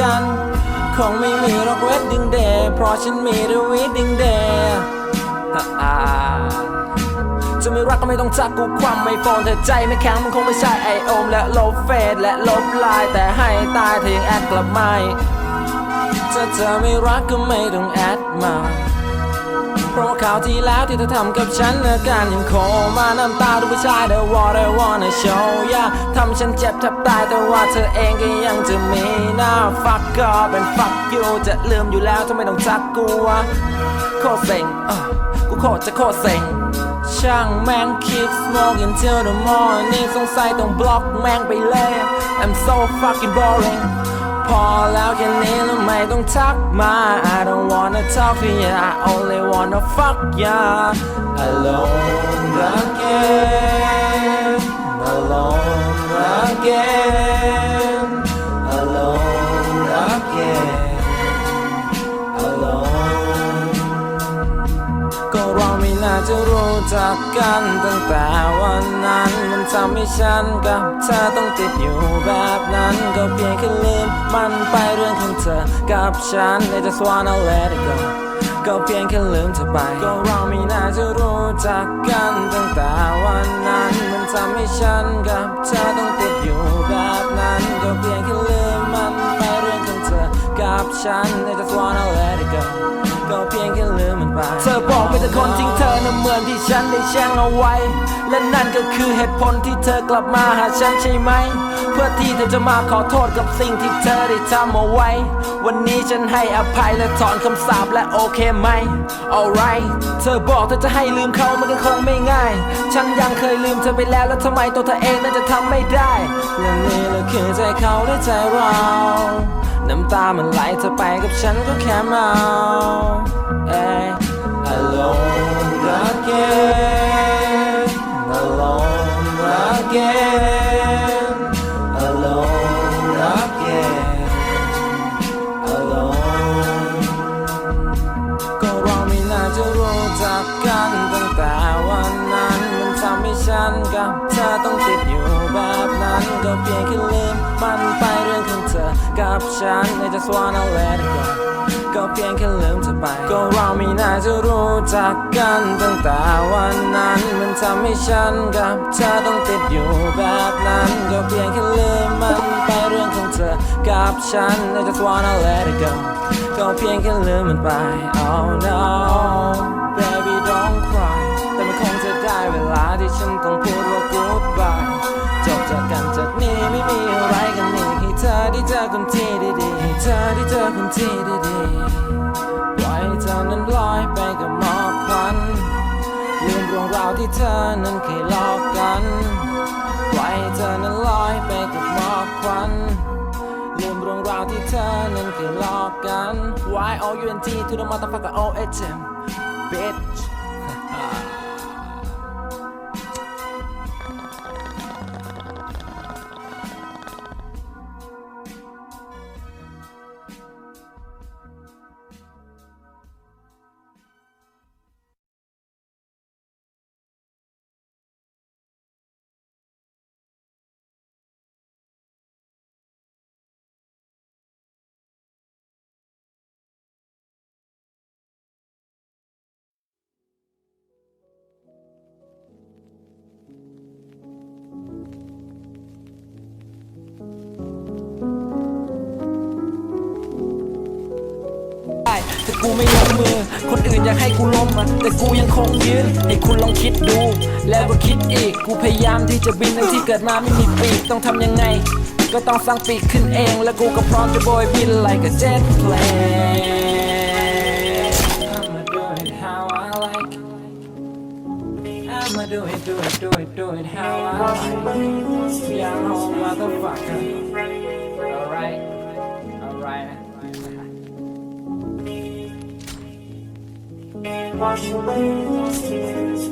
กัน คงไม่มีหรอกเวดดิ้งเดย์เพราะฉันมีแต่วีดดิ้งเดย์จะไม่รักก็ไม่ต้องจักกูความไม่โฟนแต่ใจไม่แข็งมันคงไม่ใช่ไอโอมและลบเฟดและลบไลน์แต่ให้ตายเธอยังแอดกลับมาอีกถ้าเธอไม่รักก็ไม่ต้องแอดมา เพราะข่าวที่แล้วที่เธอทำกับฉันอาการยังโคมาน้ำตาดูผู้ชาย The what I wanna show อยาทำฉันเจ็บแทบตายแต่ว่าเธอเองก็ยังจะมีหน้า fuck ก็เป็น fuck you จะลืมอยู่แล้วทำไมต้องจักกูวะโคตรเซ็งกูโคตรจะโคตรเซ็งช่างแม่ง keep smoking till the morning สงสัยต้องบล็อกแม่งไปเลย I'm so fucking boring พอแล้วแค่นี้แล้วไม่ต้องทักมา I don't wanna talk to you I only wanna fuck ya alone again alone again alone again alone ก็เราไม่น่าจะรู้จักกันตั้งแต่วันนั้น มันทำให้ฉันกับเธอต้องติดอยู่แบบนั้น ก็เพียงแค่ลืม มันไปเรื่องของเธอ กับฉัน I just wanna let it go ก็เพียงแค่ลืมเธอไป ก็เราไม่น่าจะรู้จักกันตั้งแต่วันนั้น มันทำให้ฉันกับเธอต้องติดอยู่แบบนั้น ก็เพียงแค่ลืมมันไปเรื่องของเธอ กับฉัน I just wanna let it go ก็เพียงแค่ลืมมันไป เธอบอกไม่แต่คนทิ้งเธอนะเหมือนที่ฉันได้แช่งเอาไว้ และนั่นก็คือเหตุผลที่เธอกลับมาหาฉันใช่ไหม เพื่อที่เธอจะมาขอโทษกับสิ่งที่เธอได้ทำเอาไว้ วันนี้ฉันให้อภัยและถอนคำสาปและโอเคไหม alright เธอบอกเธอจะให้ลืมเขามันก็คงไม่ง่าย ฉันยังเคยลืมเธอไปแล้วแล้วทำไมตัวเธอเองนั้นจะทำไม่ได้และนี่แหละคือใจเขาและใจเรา น้ำตามันไหลเธอไปกับฉันก็แค่เมาเอ้ย Alone again Alone again Alone again Alone ก็เราไม่น่าจะรู้จักกันตั้งแต่วันนั้น มันทำให้ฉันกับเธอต้องติดอยู่แบบนั้นก็เพียงแค่ กับฉัน I just wanna let it go ก็เพียงแค่ลืมเธอไป ก็เราไม่น่าจะรู้จักกันตั้งแต่วันนั้น มันทำให้ฉันกับเธอต้องติดอยู่แบบนั้น ก็เพียงแค่ลืมมันไปเรื่องของเธอกับฉัน I just wanna let it go ก็เพียงแค่ลืมมันไป Oh no baby don't cry แต่มันคงจะได้เวลาที่ฉันต้อง คนที่ดีๆเธอได้เจอคนที่ดีๆปล่อยเธอนั้นลอยไปกับหมอกควันลืมเรื่องราวที่เธอนั้นเคยหลอกกันปล่อยเธอนั้นลอยไปกับหมอกควันลืมเรื่องราวที่เธอนั้นเคยหลอกกัน Y O U N T to the motherfucker O H M bitch แต่กูไม่ยกมือ คนอื่นอยากให้กูล้มแต่กูยังคงยืนให้คุณลองคิดดู แล้วก็คิดอีก กูพยายามที่จะบินทั้งที่เกิดมาไม่มีปีกต้องทำยังไง ก็ต้องสร้างปีกขึ้นเอง แล้วกูก็พร้อมจะโบยบิน like a jet plane I'ma do it how I like I'ma do it, do it, do it, do it how I like Yeah, oh motherfucker Alright alright Wash away those tears,